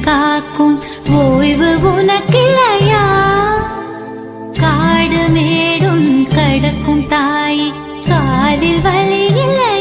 காக்கும் ஓய்வு உனக்கில்லையா? காடு மேடும் கடக்கும் தாய் காலில் வழி இல்லை